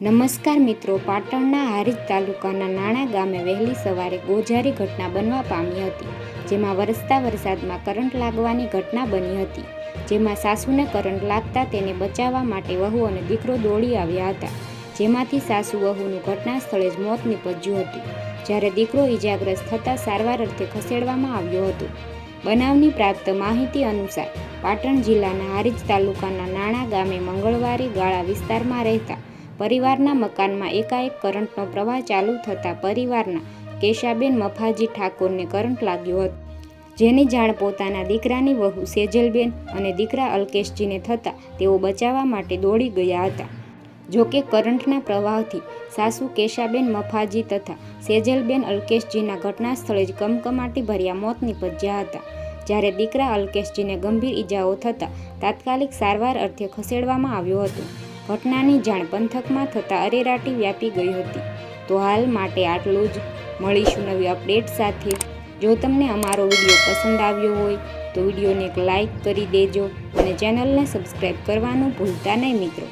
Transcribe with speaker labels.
Speaker 1: નમસ્કાર મિત્રો, પાટણના હારીજ તાલુકાના નાણા ગામે વહેલી સવારે ગોજારી ઘટના બનવા પામી હતી, જેમાં વરસતા વરસાદમાં કરંટ લાગવાની ઘટના બની હતી, જેમાં સાસુને કરંટ લાગતા તેને બચાવવા માટે વહુ અને દીકરો દોડી આવ્યા હતા, જેમાંથી સાસુ વહુનું ઘટના સ્થળે જ મોત નીપજ્યું હતું, જ્યારે દીકરો ઈજાગ્રસ્ત થતાં સારવાર અર્થે ખસેડવામાં આવ્યો હતો. બનાવની પ્રાપ્ત માહિતી અનુસાર, પાટણ જિલ્લાના હારીજ તાલુકાના નાણા ગામે મંગળવારે ગાળા વિસ્તારમાં રહેતા પરિવારના મકાનમાં એકાએક કરંટનો પ્રવાહ ચાલુ થતાં પરિવારના કેશાબેન મફાજી ઠાકોરને કરંટ લાગ્યો હતો. જેની જાણ પોતાના દીકરાની વહુ સેજલબેન અને દીકરા અલ્કેશજીને થતાં તેઓ બચાવવા માટે દોડી ગયા હતા. જોકે કરંટના પ્રવાહથી સાસુ કેશાબેન મફાજી તથા સેજલબેન અલ્કેશજીના ઘટના સ્થળે જ કમકમાટી ભર્યા મોત નીપજ્યા હતા. જ્યારે દીકરા અલ્કેશજીને ગંભીર ઈજાઓ થતાં તાત્કાલિક સારવાર અર્થે ખસેડવામાં આવ્યો હતો. ઘટનાની જાણ પંથકમાં થતાં અરેરાટી વ્યાપી ગઈ હતી. તો હાલ માટે આટલું જ. મળીશું નવી અપડેટ સાથે. જો તમને અમારો વીડિયો પસંદ આવ્યો હોય, તો વિડીયોને એક લાઇક કરી દેજો અને ચેનલને સબસ્ક્રાઈબ કરવાનું ભૂલતા નહીં મિત્રો.